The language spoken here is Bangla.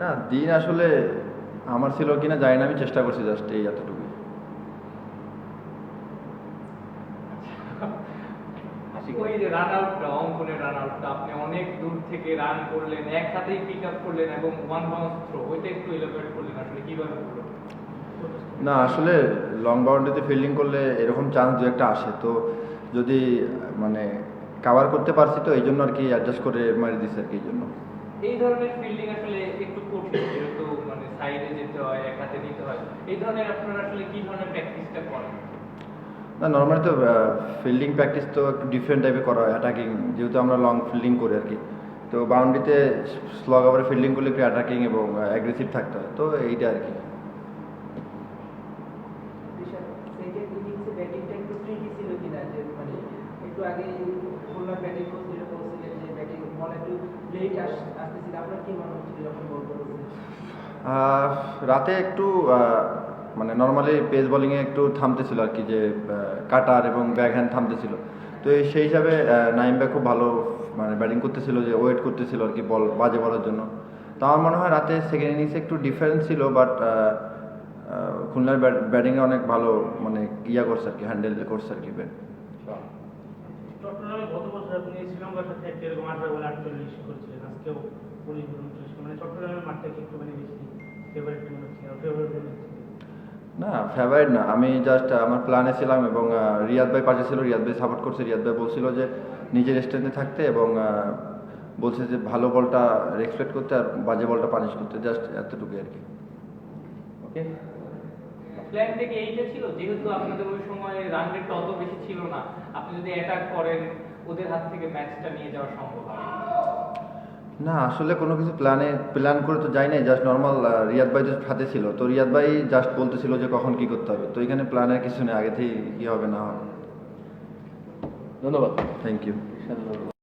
না দিন আসলে আমার ছিল কিনা জানি না আমি চেষ্টা করছি জাস্ট এই এতটুকুই। ওই যে রান আউটটা অঙ্কনের রান আউটটা আপনি অনেক দূর থেকে রান করলেন এক হাতেই পিক আপ করলেন এবং ওয়ান বাউন্স থ্রো ওইটা একটু এলাবোরেট করলেন আসলে কীভাবে হলো? না আসলে লং বাউন্ডারিতে ফিল্ডিং করলে এরকম চান্স দু একটা আসে। তো যদি মানে কাভার করতে পারছি তো এই জন্য আর কি অ্যাডজাস্ট করে মারি দিছি আর কি এই জন্য এই ধরনের ফিল্ডিং আসলে একটু কঠিন যেহেতু মানে সাইডে যেতে হয় এক হাতে নিতে হয়। এই ধরনের আপনারা আসলে কি ধরনের প্র্যাকটিসটা করেন? না নর্মালি তো ফিল্ডিং প্র্যাকটিস তো একটু ডিফারেন্ট টাইপে করা হয় অ্যাটাকিং যেহেতু আমরা লং ফিল্ডিং করি আর কি। তো বাউন্ডারিতে স্লগ ওভারে ফিল্ডিং করলে একটু অ্যাটাকিং এবং অ্যাগ্রেসিভ থাকতে হয় তো এইটা আর কি সেকেন্ড ইনিংসে ব্যাটিংটা একটু ট্রিকি ছিল কিনা যে মানে একটু আগে খুলনা ব্যাটিং করছিল বলছিলেন যে ব্যাটিং বল একটু লেট আসতেছিল। আপনার কি মনে হচ্ছিল যখন বল রাতে একটু মানে নর্মালি পেস বোলিংয়ে একটু থামতেছিল আর কি যে কাটার এবং ব্যাক হ্যান্ড থামতেছিল। তো সেই হিসাবে আহ, নাইম ব্যাক খুব ভালো মানে ব্যাটিং করতেছিল যে ওয়েট করতেছিল আর কি বল বাজে বলার জন্য। তো আমার মনে হয় রাতে সেকেন্ড ইনিংসে একটু ডিফারেন্স ছিল বাট খুলনার ব্যাটিংয়ে অনেক ভালো মানে ইয়া করছে আর কি হ্যান্ডেল করছে আর কি ব্যাট আপনি শ্রীলঙ্কার সাথে একটা এরকম আঠারো বলে আটচল্লিশ করেছিলেন আজকেও উনিশ বলে উনচল্লিশ মানে চট্টগ্রামের মাঠটাকে একটু মানে বেশি ফেভারিট মনে হচ্ছে ফেভারিট মনে হচ্ছে না ফেভারিট না। আমি জাস্ট আমার প্ল্যানে ছিলাম এবং রিয়াদ ভাই পাশে ছিল। রিয়াদ ভাই সাপোর্ট করছে। রিয়াদ ভাই বলছিল যে নিজের স্ট্রেন্থে থাকতে এবং বলছে যে ভালো বলটা রেসপেক্ট করতে আর বাজে বলটা পানিশ করতে। জাস্ট এতটুকুই আর কি। ওকে প্ল্যান থেকে এইটা ছিল? যেহেতু আপনাদের ওই সময় রান রেটটা অত বেশি ছিল না আপনি যদি অ্যাটাক করেন ওদের হাত থেকে ম্যাচটা নিয়ে যাওয়া সম্ভব হয় না আসলে কোনো কিছু প্ল্যানে প্ল্যান করে তো যাই নাই জাস্ট নর্মাল রিয়াদ ভাই জাস্ট হাতে ছিল। তো রিয়াদ ভাই জাস্ট বলতেছিল যে কখন কি করতে হবে। তো এখানে প্ল্যানের কিছু নেই আগে থেকে কি হবে না হবে ধন্যবাদ। Thank you